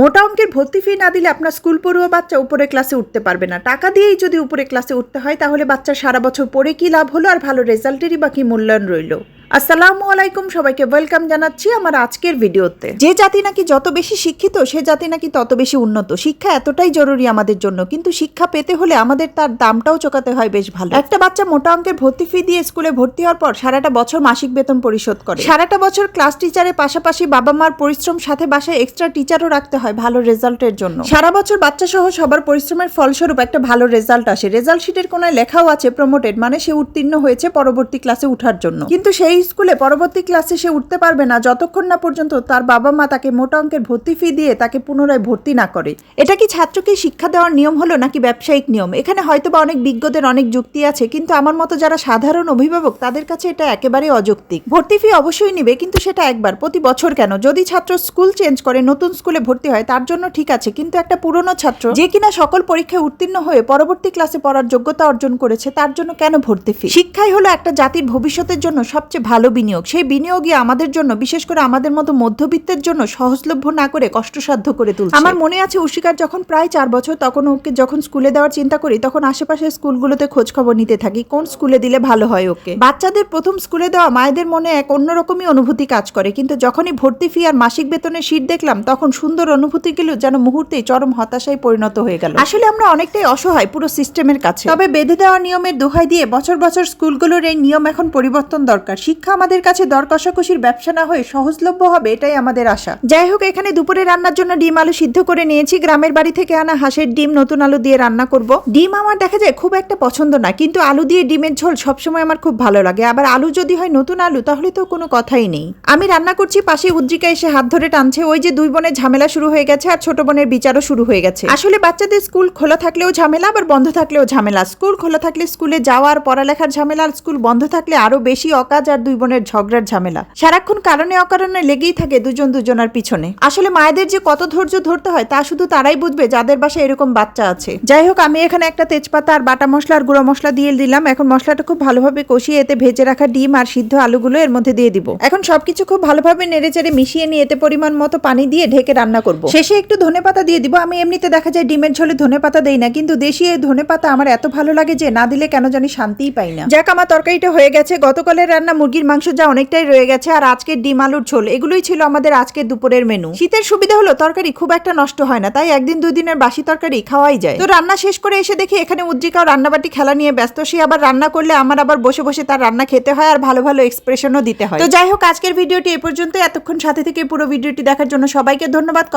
মোটা অঙ্কের ভর্তি ফি না দিলে আপনার স্কুল পড়ুয়া বাচ্চা উপরে ক্লাসে উঠতে পারবে না। টাকা দিয়েই যদি উপরে ক্লাসে উঠতে হয়, তাহলে বাচ্চা সারা বছর পড়ে কি লাভ হলো আর ভালো রেজাল্টেরই বাকি মূল্যায়ন রইল? আসসালামু আলাইকুম সবাইকে ওয়েলকাম জানাচ্ছি আমার আজকের ভিডিওতে। যে জাতি নাকি যত বেশি শিক্ষিত, সে জাতি নাকি তত বেশি উন্নত। শিক্ষা এতটাই জরুরি আমাদের জন্য, কিন্তু শিক্ষা পেতে হলে আমাদের তার দামটাও চোকাতে হয় বেশ ভালো। একটা বাচ্চা মোটা অঙ্কের ভর্তি ফি দিয়ে স্কুলে ভর্তি হওয়ার পর সারাটা বছর মাসিক বেতন পরিশোধ করে। সারাটা বছর ক্লাস টিচারের পাশাপাশি বাবা মার পরিশ্রম সাথে বাসায় এক্সট্রা টিচারও রাখতে হয়। ভালো রেজাল্টের জন্য। সারা বছর বাচ্চা সহ সবার পরিশ্রমের ফলস্বরূপ একটা ভালো রেজাল্ট আসে। রেজাল্ট শিটের কোনায় লেখাও আছে প্রমোটেড মানে সে উত্তীর্ণ হয়েছে পরবর্তী ক্লাসে উঠার জন্য। কিন্তু সেই স্কুলে পরবর্তী ক্লাসে সে উঠতে পারবে না, যতক্ষণ না পর্যন্ত তার বাবা মা তাকে মোটা অঙ্কের ভর্তি ফি দিয়ে তাকে পুনরায় ভর্তি না করে। এটা কি ছাত্রকে শিক্ষা দেওয়ার নিয়ম হলো নাকি ব্যবসায়িক নিয়ম? এখানে হয়তো বা অনেক বিজ্ঞদের অনেক যুক্তি আছে, কিন্তু আমার মতো যারা সাধারণ অভিভাবক, তাদের কাছে এটা একেবারে অযৌক্তিক। ভর্তি ফি অবশ্যই নিবে, কিন্তু সেটা একবার, প্রতি বছর কেন? যদি ছাত্র স্কুল চেঞ্জ করে, নতুন স্কুলে ভর্তি হয় তার জন্য ঠিক আছে। কিন্তু একটা পুরনো ছাত্র যে কিনা সকল পরীক্ষায় উত্তীর্ণ হয়ে পরবর্তী ক্লাসে পড়ার যোগ্যতা অর্জন করেছে, তার জন্য কেন ভর্তি ফি শিক্ষাই হলো একটা জাতির ভবিষ্যতের জন্য সবচেয়ে ভালো বিনিয়োগ। সেই বিনিয়োগই আমাদের জন্য, বিশেষ করে আমাদের মতো মধ্যবিত্তের জন্য সহজলভ্য না করে কষ্টসাধ্য করে তুলছে। আমার মনে আছে উশিকার যখন প্রায় চার বছর তখন ওকে যখন স্কুলে দেওয়ার চিন্তা করি, তখন আশেপাশের স্কুলগুলোতে খোঁজ খবর নিতে থাকি, কোন স্কুলে দিলে ভালো হয় ওকে? বাচ্চাদের প্রথম স্কুলে দেওয়া মায়েদের মনে এক অন্যরকমই অনুভূতি কাজ করে। কিন্তু যখনই ভর্তি ফি আর মাসিক বেতনের শীট দেখলাম, তখন সুন্দর অনুভূতি গুলো যেন মুহূর্তেই চরম হতাশায় পরিণত হয়ে গেল। আসলে আমরা অনেকটাই অসহায় পুরো সিস্টেমের কাছে। তবে বেঁধে দেওয়া নিয়মের দোহাই দিয়ে বছর বছর স্কুলগুলোর এই নিয়ম এখন পরিবর্তন দরকার। শিক্ষা আমাদের কাছে দর কষাকষির ব্যবসা না হয়ে সহজলভ্য হবে এটাই আমাদের আশা। যাই হোক এখানে দুপুরে রান্নার জন্য ডিম আলু সিদ্ধ করে নিয়েছি। গ্রামের বাড়ি থেকে আনা হাঁসের ডিম নতুন আলু দিয়ে রান্না করব। ডিম আমার দেখা যায় খুব একটা পছন্দ না কিন্তু আলু দিয়ে ডিমের ঝোল সবসময় আমার খুব ভালো লাগে। আবার আলু যদি হয় নতুন আলু তাহলে তো কোনো কথাই নেই। আমি রান্না করছি পাশে উদ্রিকা এসে হাত ধরে টানছে। ওই যে দুই বোনের ঝামেলা শুরু হয়ে গেছে আর ছোট বোনের বিচারও শুরু হয়ে গেছে। আসলে বাচ্চাদের স্কুল খোলা থাকলেও ঝামেলা, আবার বন্ধ থাকলেও ঝামেলা। স্কুল খোলা থাকলে স্কুলে যাওয়ার পড়ালেখার ঝামেলা, আর স্কুল বন্ধ থাকলে আরও বেশি অকাজ আর দুই বোনের ঝগড়ার ঝামেলা। সারাক্ষণ কারণে অকারণে লেগেই থাকে দুজন দুজনার পিছনে। আসলে মায়েদের যে কত ধৈর্য ধরতে হয়, তা শুধু তারাই বুঝবে যাদের বাসায় এরকম বাচ্চা আছে। যাই হোক, আমি এখানে একটা তেজপাতা আর বাটা মশলা আর গুঁড়ো মশলা দিয়ে দিলাম। এখন মশলাটা খুব ভালোভাবে কষিয়ে এতে ভেজে রাখা ডিম আর সিদ্ধ আলুগুলো এর মধ্যে দিয়ে দিব। এখন সবকিছু খুব ভালোভাবে নেড়ে চেড়ে মিশিয়ে নিয়ে এতে পরিমাণ মতো পানি দিয়ে ঢেকে রান্না করব। শেষে একটু ধনে পাতা দিয়ে দিব। আমি এমনিতে দেখা যায় ডিমের ঝোলে ধনে পাতা দেই না, কিন্তু দেশি এই ধনে পাতা আমার এত ভালো লাগে যে না দিলে কেন জানি শান্তিই পাই না। যাক, আমার তরকারিটা হয়ে গেছে। গতকালের রান্না মুরগির মাংস যা অনেকটাই রয়ে গেছে, আর আজকের ডিম আলুর ঝোল, এগুলোই ছিল আমাদের আজকের দুপুরের মেনু। শীতের সুবিধা হলো তরকারি খুব একটা নষ্ট হয় না, তাই একদিন দুই দিনের বাসি তরকারি খাওয়াই যায়। তো রান্না শেষ করে এসে দেখি এখানে উজ্জিকাও রান্নাবাটি খেলা নিয়ে ব্যস্ত। সে আবার রান্না করলে আমার আবার বসে বসে তার রান্না খেতে হয় আর ভালো ভালো এক্সপ্রেশনও দিতে হয়। তো যাই হোক, আজকের ভিডিওটি এ পর্যন্ত এতক্ষণ সাথে থেকে পুরো ভিডিওটি দেখার জন্য সবাইকে ধন্যবাদ।